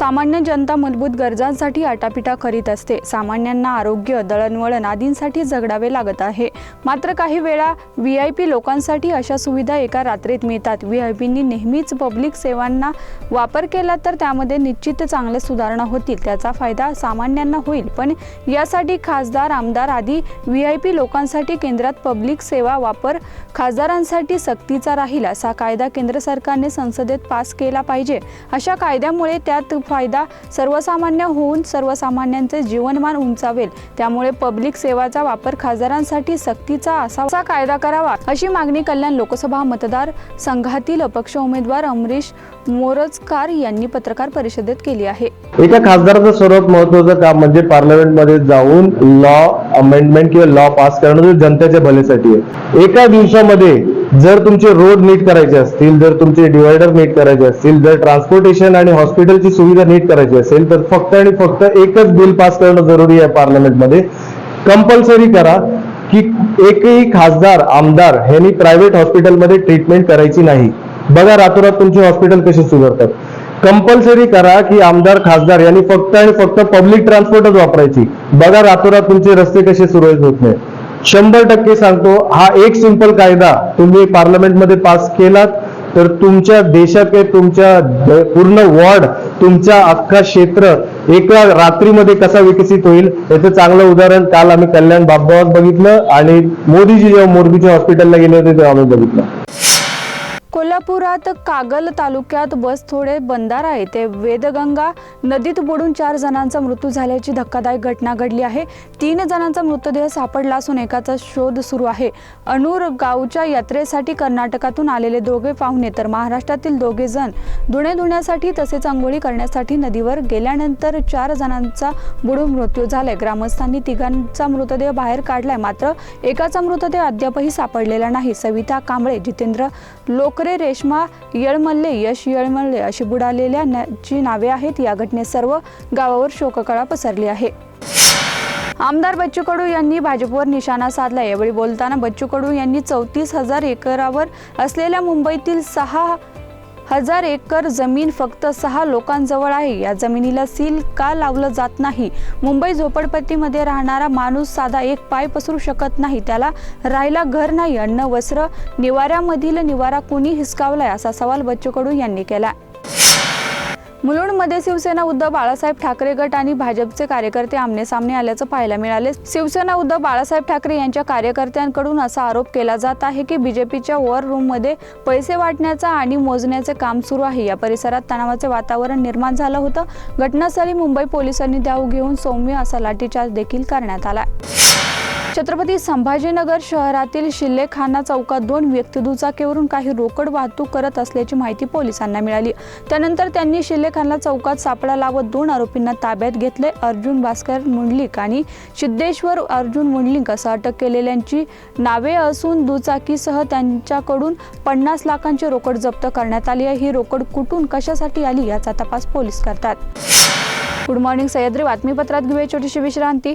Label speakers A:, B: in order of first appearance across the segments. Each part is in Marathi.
A: सामान्य जनता मूलभूत गरजांसाठी आटापिटा करीत असते. सामान्यांना आरोग्य दळणवळण आदींसाठी झगडावे लागत आहे. मात्र काही वेळा व्ही आय पी लोकांसाठी अशा सुविधा एका रात्रीत मिळतात. व्ही आय पींनी नेहमीच पब्लिक सेवांना वापर केला तर त्यामध्ये निश्चित चांगल्या सुधारणा होतील. त्याचा फायदा सामान्यांना होईल. पण यासाठी खासदार आमदार आदी व्ही आय पी लोकांसाठी केंद्रात पब्लिक सेवा वापर खासदारांसाठी सक्तीचा राहील. असा कायदा केंद्र सरकारने संसदेत पास केला पाहिजे. अशा कायद्यामुळे त्यात फायदा सर्वसामान्य होऊन सर्वसामान्यांचे जीवनमान उंचावेल. त्यामुळे पब्लिक सेवाचा वापर खासदारांसाठी सक्तीचा असा कायदा करावा अशी मागणी कल्याण लोकसभा मतदार संघातील अपक्ष उमेदवार अमरीश मोरजकार यांनी पत्रकार परिषदेत केली आहे.
B: एका खासदाराचं सर्वात महत्वाचं काम म्हणजे पार्लमेंटमध्ये जाऊन लॉ अमेंडमेंट किंवा लॉ पास करणं जनतेच्या भलेसाठी आहे. एका दिवसामध्ये जर तुमचे रोड नीट करायचे असतील जर तुमचे डिवायडर नीट करायचे असतील जर ट्रान्सपोर्टेशन आणि हॉस्पिटलची सुविधा नीट करायची असेल तर फक्त आणि फक्त एकच बिल पास करणं जरुरी आहे पार्लमेंटमध्ये. कंपल्सरी करा की एकही खासदार आमदार ह्यांनी प्रायव्हेट हॉस्पिटलमध्ये ट्रीटमेंट करायची नाही. बघा रातोरात तुमचे हॉस्पिटल कसे सुधारतात. कंपल्सरी करा की आमदार खासदार यांनी फक्त आणि फक्त पब्लिक ट्रान्सपोर्टच वापरायची. बघा रातोरात तुमचे रस्ते कसे सुरळीत होत नाही शंभर टक्के सांगतो हा एक सिंपल कायदा तुम्ही पार्लमेंटमध्ये पास केलात तर तुमच्या देशात काही तुमच्या पूर्ण वॉर्ड तुमच्या अख्खा क्षेत्र एका रात्रीमध्ये कसा विकसित होईल याचं चांगलं उदाहरण काल आम्ही कल्याण बाबगावात बघितलं आणि मोदीजी जेव्हा मोरबीच्या हॉस्पिटलला गेले होते तेव्हा आम्ही बघितलं.
A: कोल्हापुरात कागल तालुक्यात बस थोडे बंधारा येथे वेदगंगा नदीत बुडून चार जणांचा मृत्यू झाल्याची धक्कादायक घटना घडली आहे. तीन जणांचा मृतदेह सापडला असून एकाचा शोध सुरू आहे. अनूर गावच्या यात्रेसाठी कर्नाटकातून आलेले दोघे पाहुणे तर महाराष्ट्रातील दोघे जण धुणे धुण्यासाठी तसेच आंघोळी करण्यासाठी नदीवर गेल्यानंतर चार जणांचा बुडून मृत्यू झालाय. ग्रामस्थांनी तिघांचा मृतदेह बाहेर काढलाय. मात्र एकाचा मृतदेह अद्यापही सापडलेला नाही. सविता कांबळे जितेंद्र लोक लोकरे रेश्मा येळमल्ले यश येळमल्ले अशी बुडालेल्या जी ची नावे आहेत या घटनेत सर्व गावावर शोककळा पसरली आहे. आमदार बच्चू कडू यांनी भाजपवर निशाणा साधला. यावेळी बोलताना बच्चू कडू यांनी चौतीस हजार एकरावर असलेल्या मुंबईतील सहा हजार एकर जमीन फक्त सहा लोकांजवळ आहे. या जमिनीला सील का लावलं जात नाही? मुंबई झोपडपट्टीमध्ये राहणारा माणूस साधा एक पाय पसरू शकत नाही. त्याला राहायला घर नाही. अन्न वस्त्र निवाऱ्यामधील निवारा कुणी हिसकावलाय? असा सवाल बच्चू कडू यांनी केला मुलुंडमध्ये शिवसेना उद्धव बाळासाहेब ठाकरे गट आणि भाजपचे कार्यकर्ते आमने सामने आल्याचं पाहायला मिळाले. शिवसेना उद्धव बाळासाहेब ठाकरे यांच्या कार्यकर्त्यांकडून असा आरोप केला जात आहे की बीजेपीच्या वॉर रूममध्ये पैसे वाटण्याचा आणि मोजण्याचे काम सुरू आहे. या परिसरात तणावाचे वातावरण निर्माण झालं होतं. घटनास्थळी मुंबई पोलिसांनी धाव घेऊन सौम्य असा लाठीचार्ज देखील करण्यात आला. छत्रपती संभाजीनगर शहरातील शिल्लेखाना चौकात दोन व्यक्ती दुचाकीवरून काही रोकड वाहतूक करत असल्याची माहिती पोलिसांना मिळाली. त्यानंतर त्यांनी शिल्लेखाना चौकात सापळा लावत दोन आरोपींना ताब्यात घेतले. अर्जुन भास्कर मुंडलिक आणि सिद्धेश्वर अर्जुन मुंडलिक असं अटक केलेल्यांची नावे असून दुचाकीसह त्यांच्याकडून पन्नास लाखांची रोकड जप्त करण्यात आली आहे. ही रोकड कुठून कशासाठी आली याचा तपास पोलीस करतात. गुड मॉर्निंग सह्याद्री बातमीपत्रात घेऊया छोटीशी विश्रांती.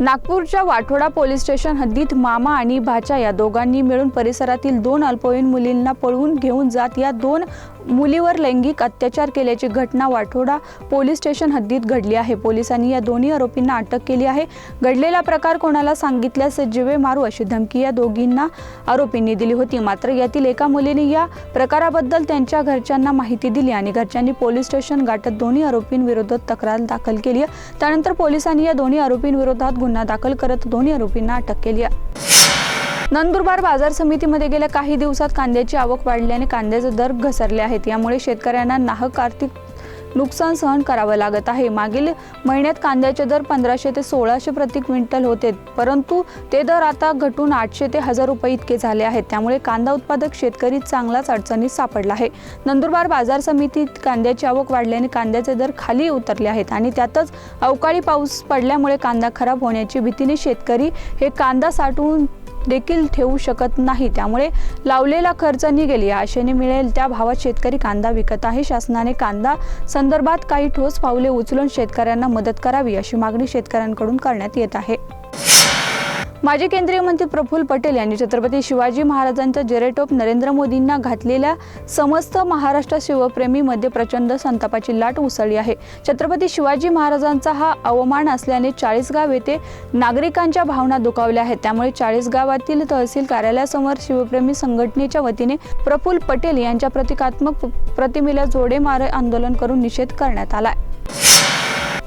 A: नागपूरच्या वाठोडा पोलीस स्टेशन हद्दीत मामा आणि भाचा या दोघांनी मिळून परिसरातील दोन अल्पवयीन मुलींना पळवून घेऊन जात या दोन मुलीवर लैंगिक अत्याचार केल्याची घटना वाठोडा पोलीस स्टेशन हद्दीत घडली आहे. पोलिसांनी या दोन्ही आरोपींना अटक केली आहे. घडलेला प्रकार कोणाला सांगितल्यास जिवे मारू अशी धमकी या दोघींना आरोपींनी दिली होती. मात्र यातील एका मुलीने या प्रकाराबद्दल त्यांच्या घरच्यांना माहिती दिली आणि घरच्यांनी पोलीस स्टेशन गाठत दोन्ही आरोपींविरोधात तक्रार दाखल केली त्यानंतर पोलिसांनी या दोन्ही आरोपींविरोधात गुन्हा दाखल करत दोन्ही आरोपींना अटक केली नंदुरबार बाजार समितीमध्ये गेल्या काही दिवसात कांद्याची आवक वाढल्याने कांद्याचे दर घसरले आहेत. यामुळे शेतकऱ्यांना नाहक आर्थिक नुकसान सहन करावं लागत आहे. मागील महिन्यात कांद्याचे दर पंधराशे ते सोळाशे प्रति क्विंटल होते. परंतु ते दर आता घटून आठशे ते हजार रुपये इतके झाले आहेत. त्यामुळे कांदा उत्पादक शेतकरी चांगलाच अडचणीत सापडला आहे. नंदुरबार बाजार समितीत कांद्याची आवक वाढल्याने कांद्याचे दर खाली उतरले आहेत आणि त्यातच अवकाळी पाऊस पडल्यामुळे कांदा खराब होण्याची भीतीने शेतकरी हे कांदा साठवून देखील ठेवू शकत नाही. त्यामुळे लावलेला खर्च निघेल. या आशेने मिळेल त्या भावात शेतकरी कांदा विकत आहे. शासनाने कांदा संदर्भात काही ठोस पावले उचलून शेतकऱ्यांना मदत करावी अशी मागणी शेतकऱ्यांकडून करण्यात येत आहे. माजी केंद्रीय मंत्री प्रफुल्ल पटेल यांनी छत्रपती शिवाजी महाराजांच्या जेरेटोप नरेंद्र मोदींना घातलेल्या समस्त महाराष्ट्र शिवप्रेमीमध्ये प्रचंड संतापाची लाट उसळली आहे. छत्रपती शिवाजी महाराजांचा हा अवमान असल्याने चाळीसगाव येथे नागरिकांच्या भावना दुखावल्या आहेत. त्यामुळे चाळीसगावातील तहसील कार्यालयासमोर शिवप्रेमी संघटनेच्या वतीने प्रफुल्ल पटेल यांच्या प्रतिकात्मक प्रतिमेला जोडे मारे आंदोलन करून निषेध करण्यात आला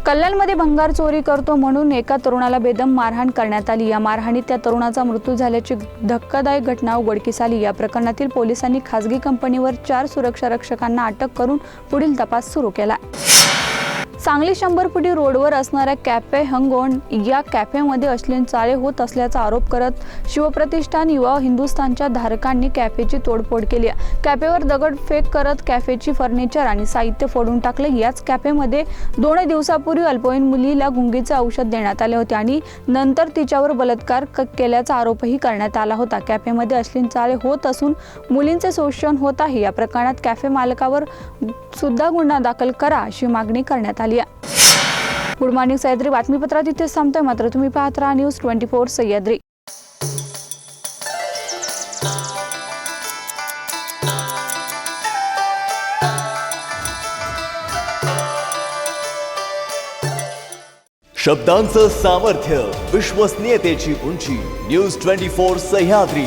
A: कल्याणमध्ये भंगार चोरी करतो म्हणून एका तरुणाला बेदम मारहाण करण्यात आली. या मारहाणीत त्या तरुणाचा मृत्यू झाल्याची धक्कादायक घटना उघडकीस आली. या प्रकरणातील पोलिसांनी खासगी कंपनीवर चार सुरक्षा रक्षकांना अटक करून पुढील तपास सुरू केला. सांगली शंभर फुटी रोडवर असणाऱ्या कॅफे हंगोन या कॅफेमध्ये अश्लील चाळे होत असल्याचा आरोप करत शिवप्रतिष्ठान युवा हिंदुस्थानच्या धारकांनी कॅफेची तोडफोड केली कॅफेवर दगडफेक करत कॅफेची फर्निचर आणि साहित्य फोडून टाकले. याच कॅफेमध्ये दोन दिवसापूर्वी अल्पवयीन मुलीला गुंगीचे औषध देण्यात आले होते आणि नंतर तिच्यावर बलात्कार क- केल्याचा आरोपही करण्यात आला होता. कॅफेमध्ये अश्लील चाळे होत असून मुलींचे शोषण होत आहे. या प्रकरणात कॅफे मालकावर सुद्धा गुन्हा दाखल करा अशी मागणी करण्यात आली आहे. गुड मॉर्निंग सह्याद्री बातमीपत्रात इथेच थांबतोय मात्र तुम्ही पाहत राहा न्यूज ट्वेंटी फोर सह्याद्री.
C: शब्दांचं सामर्थ्य विश्वसनीयतेची उंची न्यूज ट्वेंटी फोर सह्याद्री.